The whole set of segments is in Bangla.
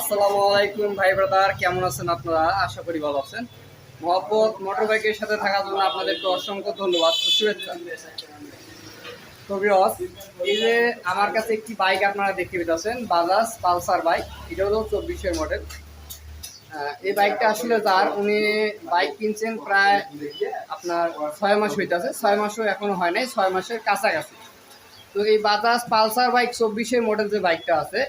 আসসালামু আলাইকুম ভাই ব্রাদার, কেমন আছেন আপনারা? আশা করি ভালো আছেন। মহব্বত মোটর বাইকের সাথে থাকার জন্য আপনাদেরকে অসংখ্য ধন্যবাদ, শুভেচ্ছা। এই যে আমার কাছে একটি বাইক আপনারা দেখতে পেতেছেন বাজাজ পালসার বাইক। এটা হলো চব্বিশের মডেল। এই বাইকটা আসলে যার, উনি বাইক কিনছেন প্রায় আপনার ছয় মাস হইতেছে। ছয় মাসও এখনও হয় নাই, ছয় মাসের কাছাকাছি। তো এই বাজাজ পালসার বাইক চব্বিশের মডেল যে বাইকটা আছে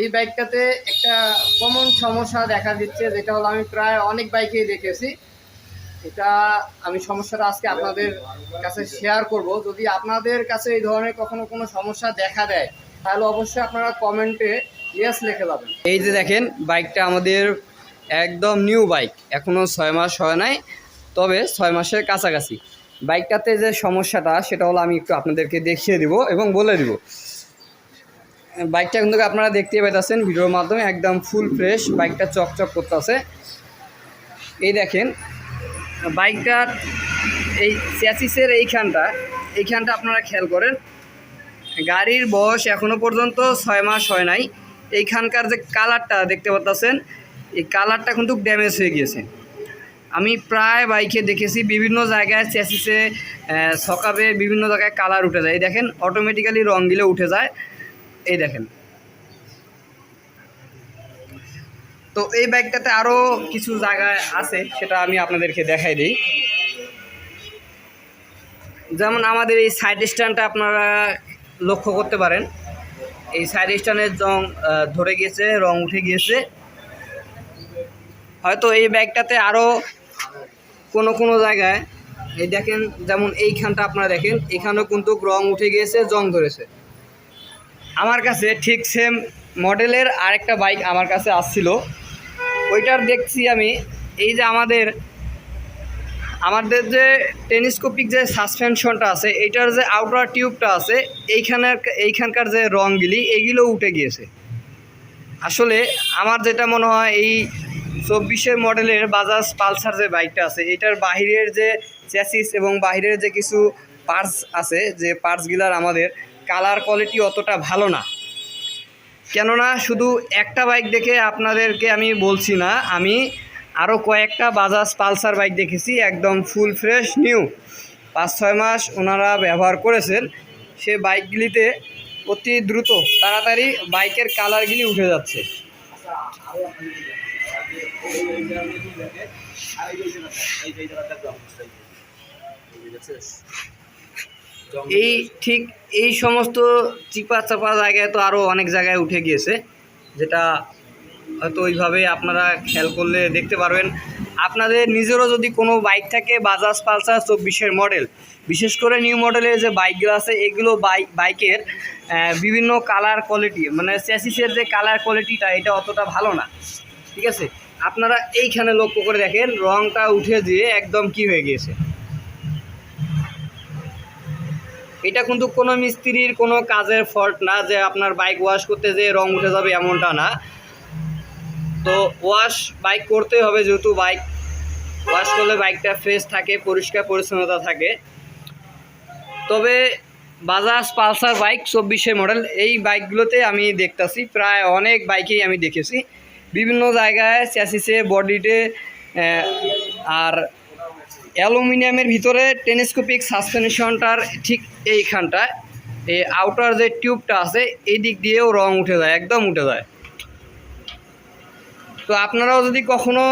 এই বাইকটাতে একটা কমন সমস্যা দেখা দিচ্ছে, যেটা হলো আমি প্রায় অনেক বাইকেই দেখেছি। এটা আমি সমস্যাটা আজকে আপনাদের কাছে শেয়ার করব। যদি আপনাদের কাছে এই ধরনের কখনো কোনো সমস্যা দেখা দেয়, তাহলে অবশ্যই আপনারা কমেন্টে ইয়েস লিখে যাবেন। এই যে দেখেন, বাইকটা আমাদের একদম নিউ বাইক এখনও ছয় মাস হয় নাই, তবে ছয় মাসের কাছাকাছি। বাইকটাতে যে সমস্যাটা, সেটা হলো আমি একটু আপনাদেরকে দেখিয়ে দিব এবং বলে দিব। বাইকটা কিন্তু আপনারা দেখতেই পাইতেছেন, ভিডিওর মাধ্যমে একদম ফুল ফ্রেশ বাইকটা চকচক করতেছে। এই দেখেন বাইকটার এই চ্যাসিসের এইখানটা এইখানটা আপনারা খেয়াল করেন, গাড়ির বয়স এখনও পর্যন্ত ছয় মাস হয় নাই। এইখানকার যে কালারটা দেখতে পাচ্ছেন এই কালারটা কিন্তু ড্যামেজ হয়ে গিয়েছে। আমি প্রায় বাইকে দেখেছি, বিভিন্ন জায়গায় চ্যাসিসে সকাবে বিভিন্ন জায়গায় কালার উঠে যায়। এই দেখেন অটোমেটিক্যালি রং দিলে উঠে যায়। এই দেখেন। তো এই ব্যাগটাতে আরও কিছু জায়গায় আছে সেটা আমি আপনাদেরকে দেখাই দিই। যেমন আমাদের এই সাইড স্ট্যান্ডটা আপনারা লক্ষ্য করতে পারেন। এই সাইড স্ট্যান্ডের আহ, ধরে গিয়েছে রং উঠে গিয়েছে হয়তো এই ব্যাগটাতে আরও কোনো কোনো জায়গায় এই দেখেন যেমন এইখানটা আপনারা দেখেন এখানেও কিন্তু রং উঠে গিয়েছে জং ধরেছে। আমার কাছে ঠিক সেম মডেলের আরেকটা বাইক আমার কাছে আসছিল। ওইটার দেখছি আমি, এই যে আমাদের আমাদের যে টেলিস্কোপিক যে সাসপেনশনটা আছে, এইটার যে আউটার টিউবটা আছে, এইখানের, এইখানকার যে রঙগুলি এগুলো উঠে গিয়েছে। আসলে আমার যেটা মনে হয়, এই চব্বিশের মডেলের বাজাজ পালসার যে বাইকটা আছে, এটার বাহিরের যে চ্যাসিস এবং বাহিরের যে কিছু পার্টস আছে, যে পার্টসগুলার আমাদের কালার কোয়ালিটি অতটা ভালো না। কেননা শুধু একটা বাইক দেখে আপনাদেরকে আমি বলছি না, আমি আরও কয়েকটা বাজাজ পালসার বাইক দেখেছি, একদম ফুল ফ্রেশ নিউ পাঁচ, ছয় মাস ওনারা ব্যবহার করেছেন, সে বাইকগুলিতে অতি দ্রুত, তাড়াতাড়ি বাইকের কালারগুলি উঠে যাচ্ছে। এই ঠিক এই সমস্ত চিপা চাপা জায়গায় তো আরও অনেক জায়গায় উঠে গিয়েছে, যেটা হয়তো ওইভাবে আপনারা খেয়াল করলে দেখতে পারবেন। আপনাদের নিজেরও যদি কোনো বাইক থাকে বাজাজ পালসার চব্বিশের মডেল বিশেষ করে নিউ মডেলের যে বাইকগুলো আছে, এগুলো বাইক বাইকের বিভিন্ন কালার কোয়ালিটি মানে চ্যাসিসের যে কালার কোয়ালিটিটা এটা অতটা ভালো না। ঠিক আছে? আপনারা এইখানে লক্ষ্য করে দেখেন, রংটা উঠে দিয়ে একদম কি হয়ে গিয়েছে। এটা কিন্তু কোনো মিস্ত্রির কোনো কাজের ফল্ট না যে আপনার বাইক ওয়াশ করতে যে রং উঠে যাবে এমনটা না। তো ওয়াশ বাইক করতে হবে যেহেতু বাইক ওয়াশ করলে বাইকটা ফ্রেশ থাকে, পরিষ্কার, পরিচ্ছন্নতা থাকে। তবে বাজাজ পালসার বাইক চব্বিশে মডেল এই বাইকগুলোতে আমি দেখতাছি, প্রায় অনেক বাইকেই আমি দেখেছি। বিভিন্ন জায়গায় চ্যাসিসে বডিতে আর অ্যালুমিনিয়ামের ভিতরে টেলিস্কোপিক সাসপেনশনটার ঠিক এইখানটায় এই আউটার যে টিউবটা আছে এই দিক দিয়েও রং উঠে যায়, একদম উঠে যায়। তো আপনারাও যদি কখনো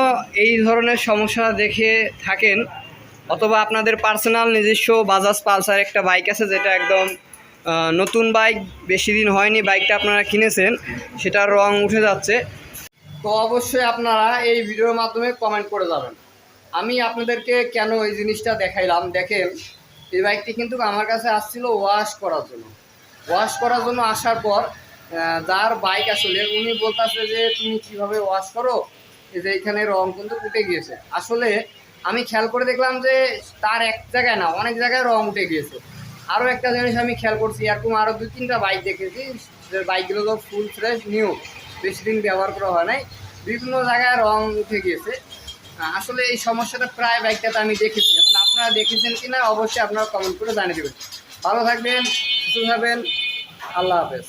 এই ধরনের সমস্যা দেখে থাকেন, অথবা আপনাদের পার্সোনাল নিজস্ব বাজাজ পালসার একটা বাইক আছে, যেটা একদম নতুন বাইক বেশি দিন হয়নি বাইকটা আপনারা কিনেছেন, সেটার রং উঠে যাচ্ছে। তো অবশ্যই আপনারা এই ভিডিওর মাধ্যমে কমেন্ট করে যাবেন। আমি আপনাদেরকে কেন এই জিনিসটা দেখাইলাম? দেখেন, এই বাইকটি কিন্তু আমার কাছে আসছিল ওয়াশ করার জন্য। ওয়াশ করার জন্য আসার পর যার বাইক আসলে, উনি বলতেছে যে, তুমি কীভাবে ওয়াশ করো? যে এখানে রং কিন্তু উঠে গিয়েছে। আসলে আমি খেয়াল করে দেখলাম যে, তার এক জায়গায় না, অনেক জায়গায় রং উঠে গিয়েছে। আরও একটা জিনিস আমি খেয়াল করছি, এরকম আরও দুই, তিনটা বাইক দেখেছি। যে বাইকগুলো তো ফুল ফ্রেশ নিউ বেশি দিন ব্যবহার করা হয় নাই। বিভিন্ন জায়গায় রং উঠে গিয়েছে। আসলে এই সমস্যাটা প্রায় বাইকটাতে আমি দেখেছি। এখন আপনারা দেখেছেন কিনা অবশ্যই আপনারা কমেন্ট করে জানিয়ে দেবেন। ভালো থাকবেন, সুস্থ থাকবেন, আল্লাহ হাফেজ।